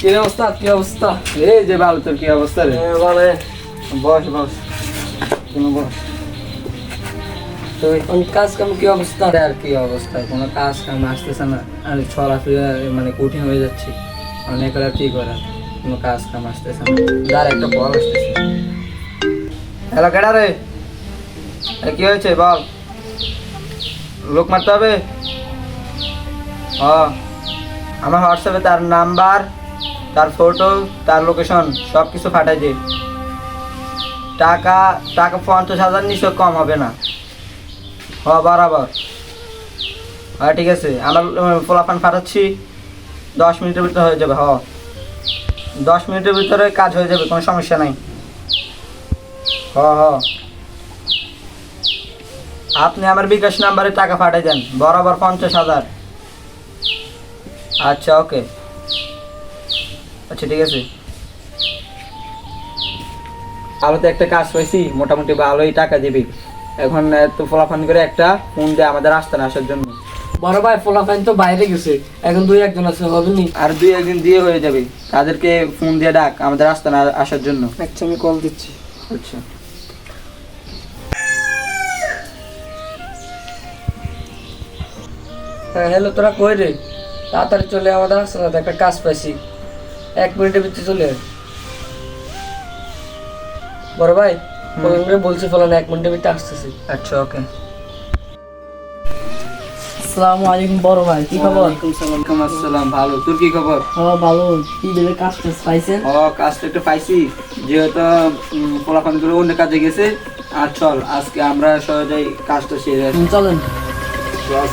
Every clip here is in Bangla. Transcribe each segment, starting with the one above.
কি অবস্থা? কি অবস্থা? এই যে ভালো তোর কি অবস্থা রে? এ, বলে বস বস। কোনো বস। তুই কোন কাজ কাম কি অবস্থা? আর কি অবস্থা? কোনো কাজ কাম আসতেছে না। আর চলাফেরা মানে কঠিন হয়ে যাচ্ছে। অনেক আর কি করা কোনো কাজ কাম আসতেছে না। দাঁড় একটা বল আসতেছে। হ্যালো কেডা রে? কি হয়েছে? বল। লোক মারতে হবে? হ্যাঁ আমার হোয়াটসঅ্যাপে তার নাম্বার। তার ফটো তার লোকেশন সব কিছু পাঠাই দে। টাকা টাকা পঞ্চাশ হাজার নিশ্চয় কম হবে না। হ, বরাবর। হ্যাঁ ঠিক আছে, আমার ফোলাফান পাঠাচ্ছি দশ মিনিটের ভিতরে হয়ে যাবে, হ। দশ মিনিটের ভিতরে কাজ হয়ে যাবে, কোনো সমস্যা নাই। হ হ। আপনি আমার বিকাশ নাম্বারে টাকা পাঠিয়ে দেন, বরাবর পঞ্চাশ হাজার। আচ্ছা ওকে। আচ্ছা ঠিক আছে। ভালো তো একটা কাজ পাইছি মোটামুটি ভালোই টাকা দিবি। এখন তো ফলাফান করে একটা ফোন দে আমাদের আস্তানা আসার জন্য। বড় ভাই ফোলাফাইন তো বাইরে গেছে। এখন দুই একজন আছে হবে নি? আর দুই একদিন দিয়ে হয়ে যাবে। তাদেরকে ফোন দিয়ে ডাক আমাদের আস্তানা আসার জন্য। আচ্ছা আমি কল দিচ্ছি। আচ্ছা। হ্যাঁ হ্যালো তোরা কই রে? তাড়াতাড়ি চলে আমাদের আসছে না একটা কাজ পাইছি। এক মিনিটের ভিতরে চলে। বড় ভাই করে বলছি ফলান এক মিনিটের ভিতরে আসতেছি। আচ্ছা ওকে। আসসালামু আলাইকুম বড় ভাই কি খবর? ওয়ালাইকুম আসসালাম ভালো। তোর কি খবর? হ্যাঁ ভালো। কি দিলে কাজ টাজ পাইছেন? ও কাজটা একটু পাইছি। যেহেতু করে অন্য কাজে গেছে। আর চল আজকে আমরা সহজেই কাজটা সেরে। চলেন। চল।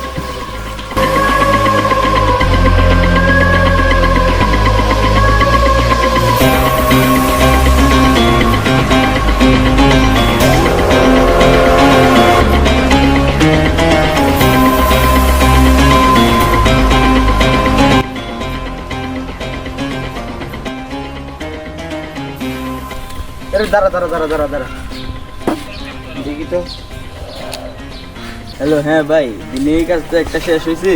আরে দাঁড়া দাঁড়া দাঁড়া দাঁড়া দাঁড়া। দেখি তো। হ্যালো হ্যাঁ ভাই দিনে এই কাজ তো একটা শেষ হয়েছে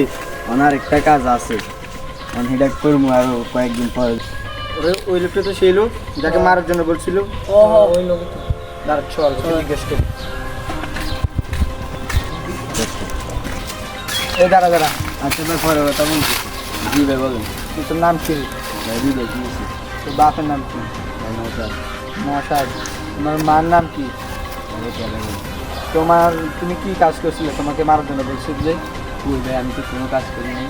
ওনার একটা কাজ আছে। আমি সেটা করব আরও কয়েকদিন পর। ওই লোকটা তো সেই লোক যাকে মারার জন্য বলছিল। ওই লোক দাঁড়া চল জিজ্ঞেস করি। এই দাঁড়া দাঁড়া। আচ্ছা ভাই পরে কথা বলছি। জি ভাই বলেন। তোর নাম কি? ভাই জি ভাই তোর বাপের নাম কি? মশাদ তোমার মার নাম কি? তোমার, তুমি কি কাজ করছিলে? তোমাকে মারার জন্য বলছিল? যে ভাই, আমি তো কোনো কাজ করি নাই।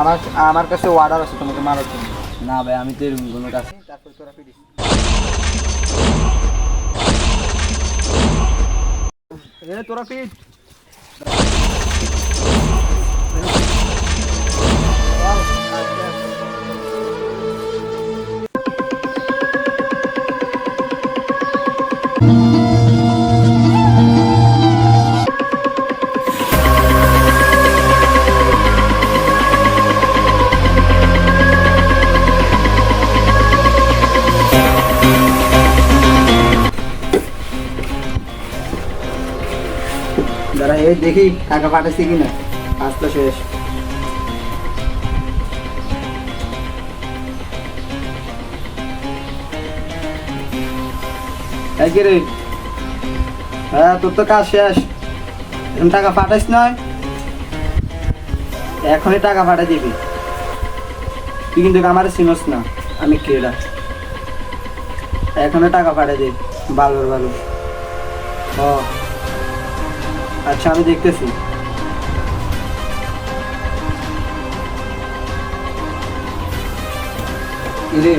আমার আমার কাছে অর্ডার আছে তোমাকে মারার জন্য। না ভাই, আমি তো এরকম কোনো কাজ তারপর তোরা এ তোরা ফিট দেখি টাকা পাঠাচ্ছি কিনা। কাজ তো শেষ রে? হ্যাঁ তোর তো কাজ শেষ। এখন টাকা পাঠাইস নয় এখনই টাকা পাঠাই দিবি। তুই কিন্তু আমার চিনস না, আমি কেডা? এখনই টাকা পাঠাই দিবি ভালো ভালো ও আচ্ছা আমি দেখতেছি। রে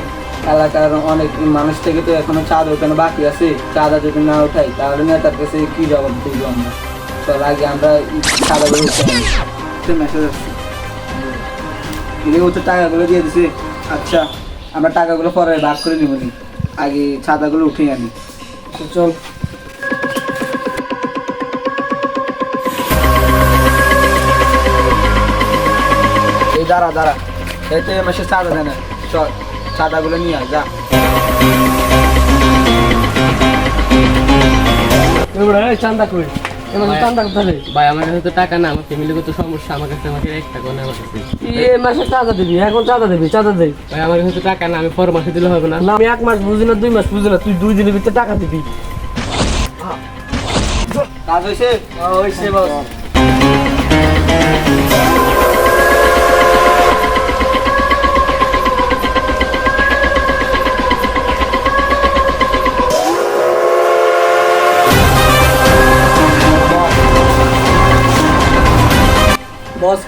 এলাকার অনেক মানুষ থেকে তো এখনও চাঁদ ওখানে বাকি আছে। চাঁদা যদি না উঠাই তাহলে নেতার কাছে কি জবাব দিব আমরা? চল আগে আমরা চাঁদাগুলো উঠে মেসেজ আসছে। রে ও তো টাকাগুলো দিয়ে দিছে। আচ্ছা আমরা টাকাগুলো পরে ভাগ করে নিব আগে ছাদাগুলো উঠে আনি। চল। দাঁড়া দাঁড়া। এই তো মাসে চাঁদা দেয় না। চল চাঁদাগুলো নিয়ে আয় যা। এবার চান্দা ভাই আমার কাছে তো টাকা না আমার ফ্যামিলিগত সমস্যা আমার কাছে আমাকে এক টাকা না আমার কাছে। এ মাসে চাঁদা দিবি এখন চাঁদা দিবি চাঁদা দেই। ভাই আমার কাছে টাকা না আমি পর মাসে দিলে হবে না। না আমি এক মাস বুঝি না দুই মাস বুঝি না তুই দুই দিনের ভিতরে টাকা দিবি। কাজ হয়েছে হয়েছে বস।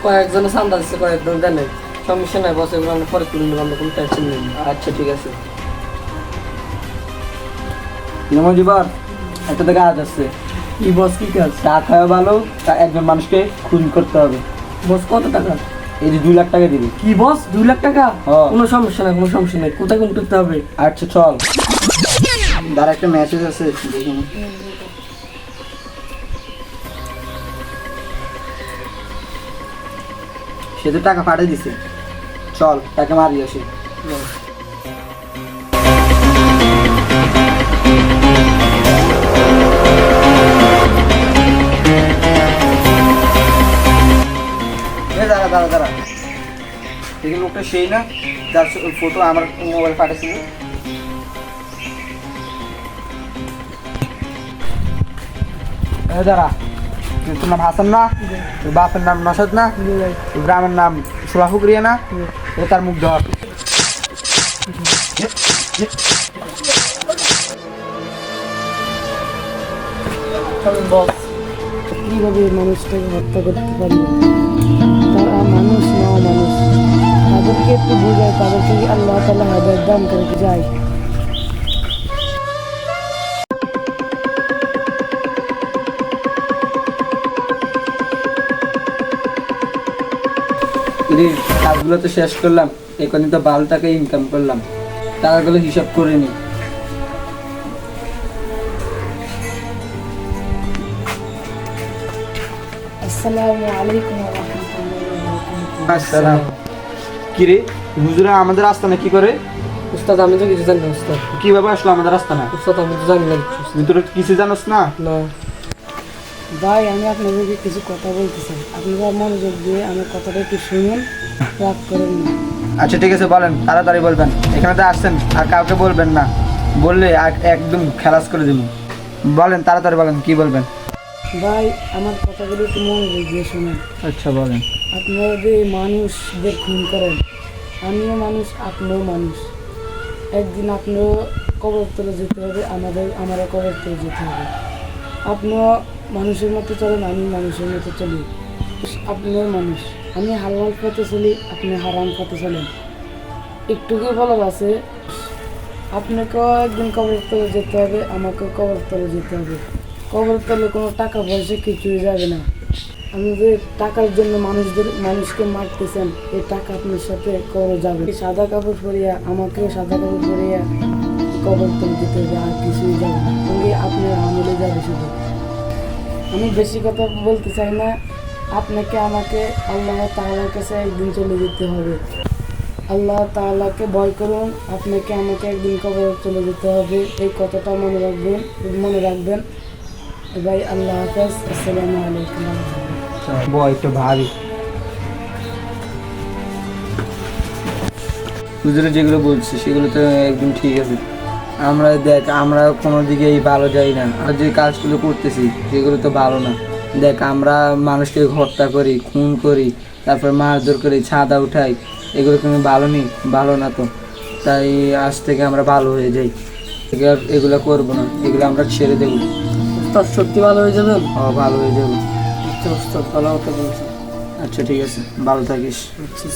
কয়েকজনে চান্দা দিচ্ছে কয়েকজন দেন নাই। সমস্যা নাই বস এগুলো আমরা পরে তুলে নেব আমরা কোনো টেনশন নেই। আচ্ছা ঠিক আছে। নমজিবার একটা তো কাজ আছে। কি বস কি কাজ? টাকাও ভালো তা একজন মানুষকে খুন করতে হবে। বস কত টাকা? এই যে দুই লাখ টাকা দিবি। কি বস দুই লাখ টাকা। কোনো সমস্যা নাই কোনো সমস্যা নাই। কোথায় কোন করতে হবে? আচ্ছা চল। দাঁড়া একটা মেসেজ আছে দেখি। সে তো টাকা পাঠিয়ে দিছে। চল, তাকে মারি আসি দাঁড়া দাঁড়া দাঁড়া। দেখি লোকটা সেই না, যার ফটো আমার মোবাইল পাঠিয়েছিল। দাঁড়া। তোর নাম হাসান না তোর বাপের নাম নসাদ না তোর গ্রামের নাম সোলাফুকরিয়া না ও তার মুখ ধর। কীভাবে মানুষটাকে হত্যা করতে পারল তারা মানুষ না মানুষ। তাদেরকে একটু বোঝায় তাদেরকে আল্লাহ তালা হেদায়ত দান করে যায়। রে কাজগুলো তো শেষ করলাম এখানে তো বাল টাকা ইনকাম করলাম। টাকাগুলো হিসাব করে নি। আসসালামু আলাইকুম রহমতুল্লাহ আসসালাম। কি রে হুজুরা আমাদের আস্তানা কি করে? উস্তাদ আমি তো কিছু জানি না উস্তাদ। কীভাবে আসলো আমাদের আস্তানা উস্তাদ আমি তো জানি না কিছু। তুই কিছু জানোস না? না। ভাই আমি আপনাদেরকে কিছু কথা বলতে চাই আপনারা মনোযোগ দিয়ে আমার কথাটা একটু শুনুন রাগ করেন না। আচ্ছা ঠিক আছে বলেন তাড়াতাড়ি বলবেন। এখানে তো আসছেন আর কাউকে বলবেন না। বললে একদম খেলাস করে দেবো। বলেন তাড়াতাড়ি বলেন কি বলবেন? ভাই আমার কথাগুলো একটু মনোযোগ দিয়ে শুনুন। আচ্ছা বলেন। আপনারা যে মানুষদের খুন করেন আমিও মানুষ আপনিও মানুষ। একদিন আপনিও কবর তলে যেতে হবে আমাদের আমারও কবর তলে যেতে হবে। আপনিও মানুষের মতো চলেন আমি মানুষের মতো চলি। আপনিও মানুষ। আমি হালাল পথে চলি, আপনি হারাম পথে চলেন। একটুকু বলার আছে, আপনাকেও একদিন কবর তলে যেতে হবে, আমাকেও কবর তলে যেতে হবে। কবর তলে কোনো টাকা পয়সা কিছুই যাবে না। আমি যে টাকার জন্য মানুষদের, মানুষকে মারতেছেন এই টাকা আপনার সাথে কবর যাবে। সাদা কাপড় পরিয়া, আমাকেও সাদা কাপড় পরিয়া কবর তলে যেতে হবে, আর কিছুই যাবে না। ওই আপনার আমলে যাবে শুধু। আমি বেশি কথা বলতে চাই না। আপনাকে আমাকে আল্লাহ তাআলার কাছে একদিন চলে যেতে হবে। আল্লাহ তাআলাকে ভয় করুন আপনাকে আমাকে একদিন কবর চলে যেতে হবে। এই কথাটা মনে রাখবেন মনে রাখবেন। ভাই আল্লাহ হাফেজ আসসালামু আলাইকুম। বয় একটু ভারী। হুজুরে যেগুলো বলছে সেগুলো তো একদম ঠিক আছে। আমরা দেখ আমরা কোনো দিকেই ভালো যাই না। আর যে কাজগুলো করতেছি সেগুলো তো ভালো না। দেখ আমরা মানুষকে হত্যা করি খুন করি তারপর মারধর করি ছাদা উঠাই এগুলো তুমি ভালো নেই ভালো না তো। তাই আজ থেকে আমরা ভালো হয়ে যাই। এগুলো করব না এগুলো আমরা ছেড়ে দেবো। উস্তাদ সত্যি ভালো হয়ে যাবে ও ভালো হয়ে যাব। আচ্ছা ভালো হতে বলছে। আচ্ছা ঠিক আছে। ভালো থাকিস। আচ্ছা।